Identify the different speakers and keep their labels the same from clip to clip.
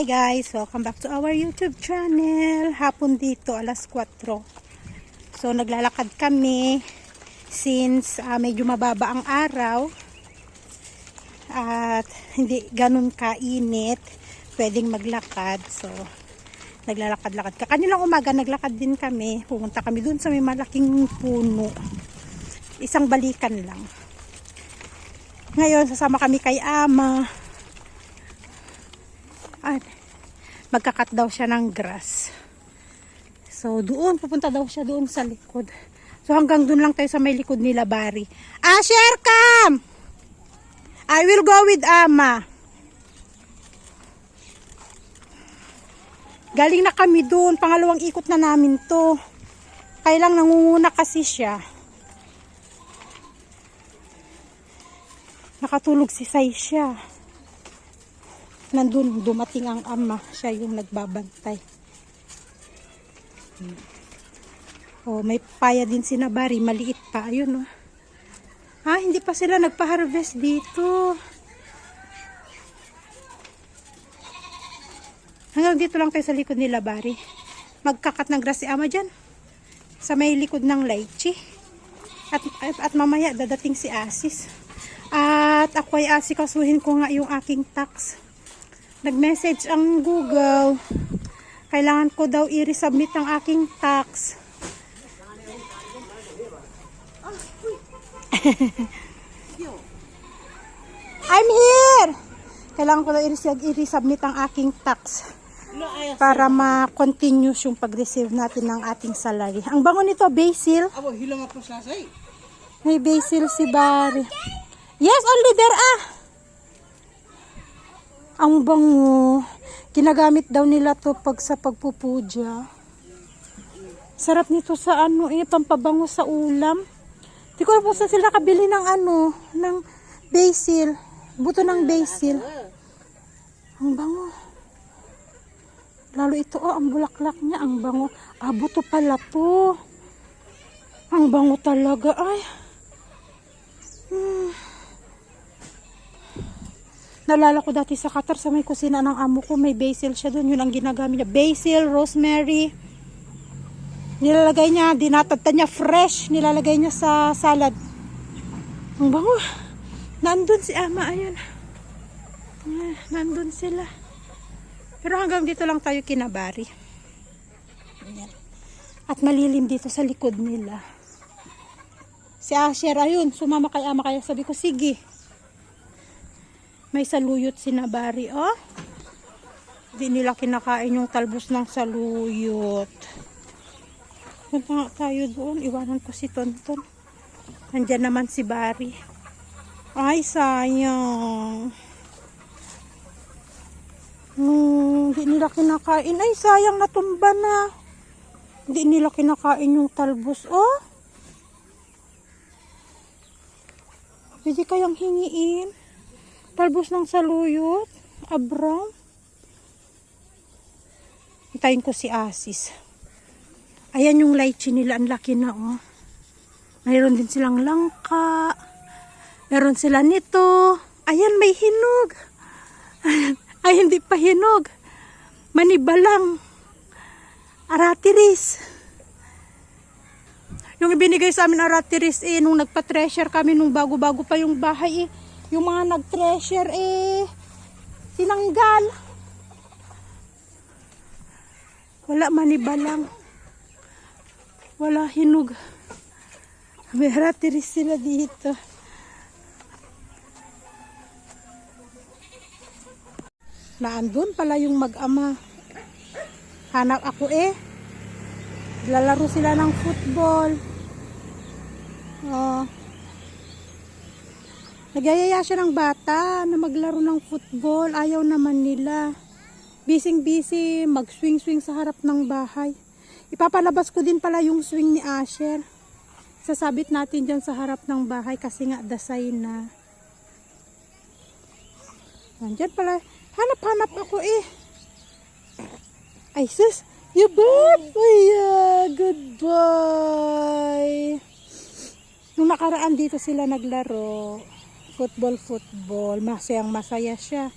Speaker 1: Hi guys, welcome back to our YouTube channel. Hapon dito, alas 4. So naglalakad kami since ah, medyo mababa ang araw at hindi ganun kainit. Pwedeng maglakad. So naglalakad-lakad ka. Kanilang umaga naglakad din kami. Pumunta kami dun sa may malaking puno. Isang balikan lang. Ngayon, sasama kami kay Ama. At magkakat daw siya ng grass. So, doon, pupunta daw siya doon sa likod. So, hanggang doon lang tayo sa may likod nila, Bari. Asher, come! I will go with Ama. Galing na kami doon. Pangalawang ikot na namin to. Kailang nangunguna kasi siya. Nakatulog si Sai siya. Nandun, dumating ang ama. Siya yung nagbabantay. Hmm. Oh, may paya din si Nabari. Maliit pa. Ayun, oh. Ah, hindi pa sila nagpa-harvest dito. Hanggang dito lang tayo sa likod nila, Bari. Magkakat ng grass si Ama dyan. Sa may likod ng lychee. At, at, at mamaya dadating si Asis. At ako ay asikasuhin ko nga yung aking tax. Nag-message ang Google. Kailangan ko daw i-resubmit ang aking tax. I'm here! Kailangan ko daw i-resub- i-resubmit ang aking tax para ma-continuous yung pag-receive natin ng ating salary. Ang bango nito, basil.
Speaker 2: Abo, hilang ako sa say.
Speaker 1: May basil si Barry. Yes, only there ah. Ang bango. Ginagamit daw nila to pag sa pagpupuja. Sarap nito sa ano eh, pampabango sa ulam. Di ko po saan sila kabili ng ano, ng basil. Buto ng basil. Ang bango. Lalo ito, oh, ang bulaklak niya, ang bango. Ah, buto pala to. Ang bango talaga, ay. Hmm. Nalala ko dati sa Qatar sa may kusina ng amo ko, may basil siya doon. Yun ang ginagamit niya. Basil, rosemary. Nilalagay niya, dinatagtan niya fresh. Nilalagay niya sa salad. Ang bango. Nandun si ama, ayun. Ah, Nandun sila. Pero hanggang dito lang tayo kinabari. Ayan. At malilim dito sa likod nila. Si Asher, ayun, sumama kay ama kaya sabi ko, sige. May saluyot si Nabari, oh. Di nila kinakain yung talbos ng saluyot. Punta nga tayo doon. Iwanan ko si Tonton. Nandyan naman si Bari. Ay, sayang. Hmm, di nila kinakain. Ay, sayang natumba na. Hindi nila kinakain yung talbos, oh. Pwede kayang hingiin. Talbos ng saluyot. Abram. Hintayin ko si Asis. Ayan yung lychee nila. Ang laki na oh. Mayroon din silang langka. Meron sila nito. Ayan may hinog. Ay hindi pa hinog. Maniba lang. Aratiris. Yung ibinigay sa amin aratiris eh, nung nagpa-treasure kami nung bago-bago pa yung bahay eh. Yung mga nag-treasure eh, tinanggal. Wala maniba lang. Wala hinog. May aratiris sila dito. Naandun pala yung mag-ama. Hanap ako eh. Lalaro sila ng football. Oh. Nagyayaya siya ng bata na maglaro ng football. Ayaw naman nila. Bising-busy, mag-swing-swing sa harap ng bahay. Ipapalabas ko din pala yung swing ni Asher. Sasabit natin dyan sa harap ng bahay kasi nga dasay na. Nandyan pala. Hanap-hanap ako eh. Ay sus, you bird! Ay, ah, goodbye. Nung nakaraan dito sila naglaro. Football, football. Masayang masaya siya.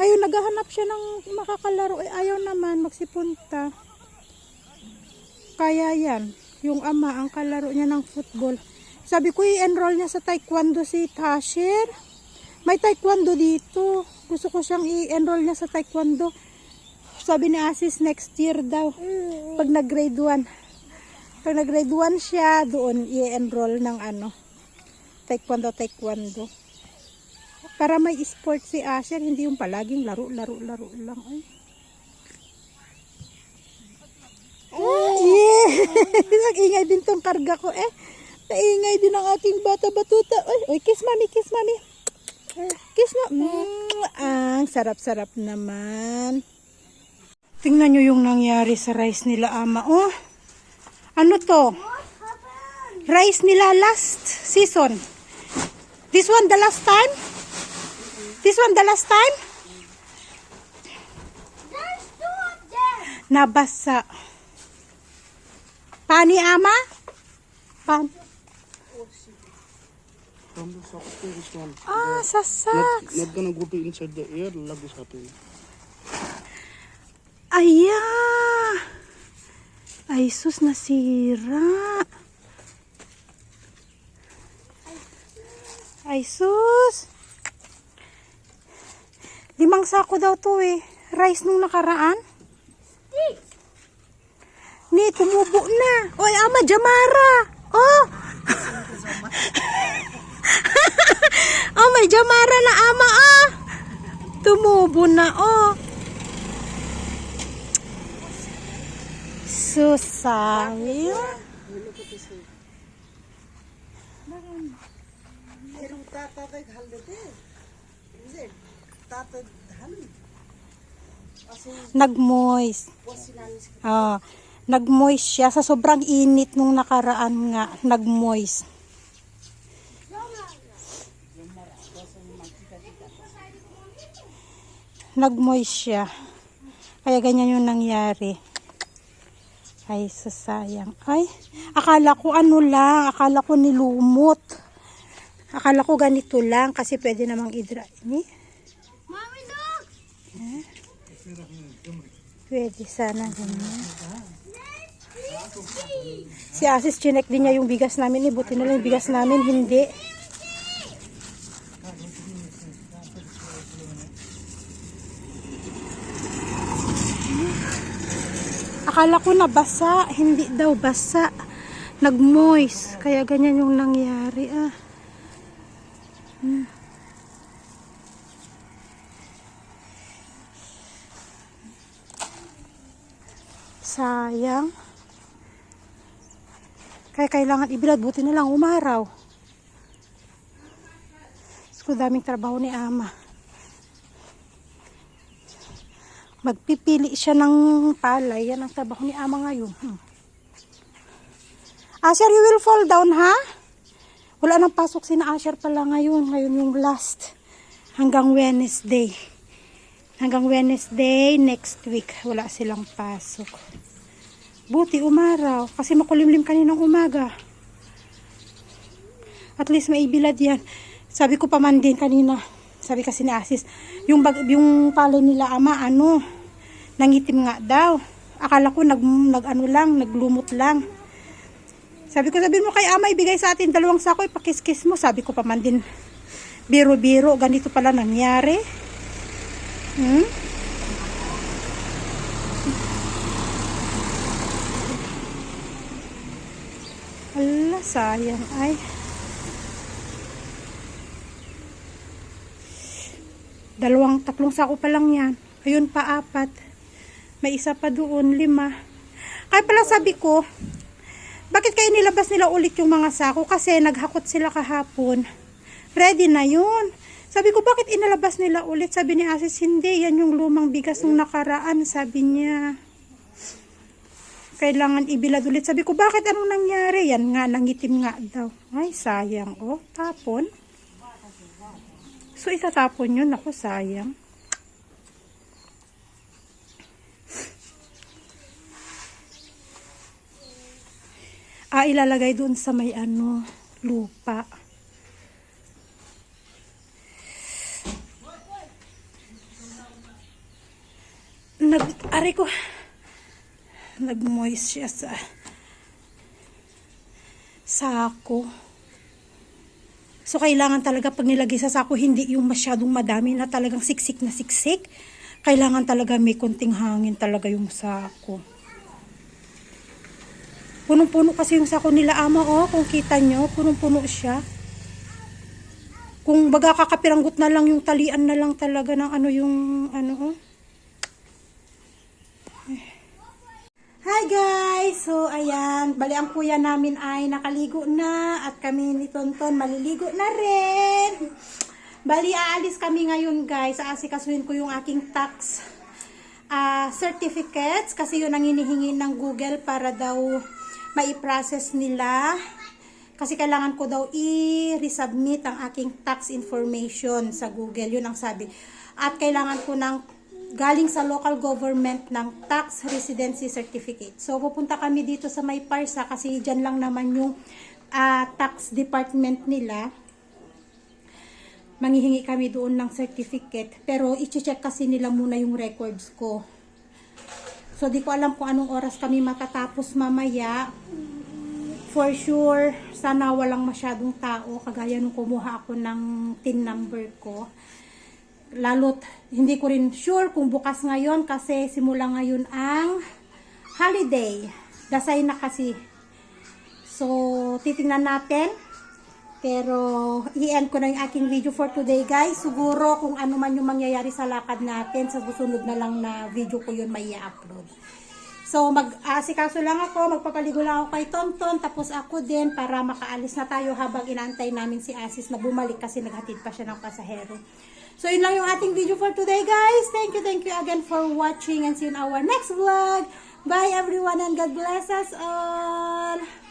Speaker 1: Ngayon, naghahanap siya ng makakalaro. Eh, ayaw naman magsipunta. Kaya yan, yung ama, ang kalaro niya ng football. Sabi ko, i-enroll niya sa taekwondo si Tasher. May taekwondo dito. Gusto ko siyang i-enroll niya sa taekwondo. Sabi ni Asis, next year daw. Pag nag-grade 1. Pag nag-grade 1 siya, doon i-enroll ng ano, taekwondo, taekwondo. Para may sport si Asher, hindi yung palaging laro, laro, laro lang. Ay. Yeah! Nag-ingay din tong karga ko eh. Naingay din ang ating bata batuta. Ay, oy, kiss mami, kiss mami. Kiss mo. Mm, ang sarap-sarap naman. Tingnan nyo yung nangyari sa rice nila ama. Oh, ano to? Rice nila last season. This one the last time? This one the last time?
Speaker 2: There's two of them.
Speaker 1: Nabasa. Pani ama? Pan.
Speaker 3: From the sock to this one.
Speaker 1: Ah,
Speaker 3: Not,
Speaker 1: sasak.
Speaker 3: not gonna go to inside the air, love is happening.
Speaker 1: Aya. Ay, sus, nasira. Ay, sus. Limang sako daw to eh. Rice nung nakaraan. Ni, tumubo na. Oy, ama, Jamara. Oh. oh, may Jamara na ama, ah. Tumubo na, oh. Susay. Nagmoist. Ah, nagmoist siya sa sobrang init nung nakaraan nga, nagmoist. Nagmoist siya. Kaya ganyan yung nangyari. Ay, sasayang. Ay, akala ko ano lang, akala ko nilumot. Akala ko ganito lang kasi pwede namang idra. Ni?
Speaker 2: Mommy, look.
Speaker 1: Pwede sana ganyan. Si Asis chinek din niya yung bigas namin. Eh, buti na lang yung bigas namin. Hindi. Akala ko na basa. Hindi daw basa. Nag-moist. Kaya ganyan yung nangyari. Ah. Sayang. Kaya kailangan ibilad. Buti na lang umaraw. So, daming trabaho ni ama. Magpipili siya ng palay. Yan ang trabaho ni ama ngayon. Hmm. Asher, you will fall down, ha? Wala nang pasok si Asher pala ngayon. Ngayon yung last. Hanggang Wednesday. Hanggang Wednesday next week. Wala silang pasok. Buti umaraw. Kasi makulimlim kaninang umaga. At least may bilad yan. Sabi ko pa man din kanina. Sabi kasi ni Asis, yung, bag, yung palay nila ama, ano, nangitim nga daw. Akala ko nag, nag ano lang, naglumot lang. Sabi ko, sabi mo kay ama, ibigay sa atin dalawang sako, ipakiskis mo. Sabi ko pa man din, biro-biro, ganito pala nangyari. Hmm? Ala, sayang ay. Dalawang, tatlong sako pa lang yan. Ayun pa, apat. May isa pa doon, lima. Kaya pala sabi ko, kayo nilabas nila ulit yung mga sako? Kasi naghakot sila kahapon. Ready na yun. Sabi ko, bakit inalabas nila ulit? Sabi ni Asis, hindi. Yan yung lumang bigas nung nakaraan. Sabi niya. Kailangan ibilad ulit. Sabi ko, bakit anong nangyari? Yan nga, nangitim nga daw. Ay, sayang. Oh, tapon. So, itatapon yun. Ako, sayang. Ah, ilalagay doon sa may ano, lupa. nag, ari ko, nag-moist siya sa sako. So, kailangan talaga pag nilagay sa sako, hindi yung masyadong madami na talagang siksik na siksik. Kailangan talaga may konting hangin talaga yung sako. Punong-puno kasi yung sako nila ama, oh. Kung kita nyo, punong-puno siya. Kung baga kakapiranggot na lang yung talian na lang talaga ng ano yung, ano, oh. Hi guys! So ayan, bali ang kuya namin ay nakaligo na at kami ni Tonton maliligo na rin. Bali aalis kami ngayon guys, aasikasuhin ko yung aking tax ah, certificates kasi yun ang hinihingi ng Google para daw mai-process nila. Kasi kailangan ko daw i-resubmit ang aking tax information sa Google. Yun ang sabi. At kailangan ko ng galing sa local government ng tax residency certificate. So, pupunta kami dito sa may parsa kasi dyan lang naman yung ah, tax department nila. Manghihingi kami doon ng certificate. Pero, i-check kasi nila muna yung records ko. So, di ko alam kung anong oras kami matatapos mamaya. For sure, sana walang masyadong tao. Kagaya nung kumuha ako ng tin number ko lalo't hindi ko rin sure kung bukas ngayon kasi simula ngayon ang holiday. Dasay na kasi. So, titingnan natin. Pero, i-end ko na yung aking video for today, guys. Siguro kung ano man yung mangyayari sa lakad natin, sa susunod na lang na video ko yun may i-upload. So, mag-asikaso lang ako, magpapaligo lang ako kay Tonton, tapos ako din para makaalis na tayo habang inaantay namin si Asis na bumalik kasi naghatid pa siya ng pasahero. So, yun lang yung ating video for today, guys. Thank you, thank you again for watching and see you in our next vlog. Bye, everyone, and God bless us all.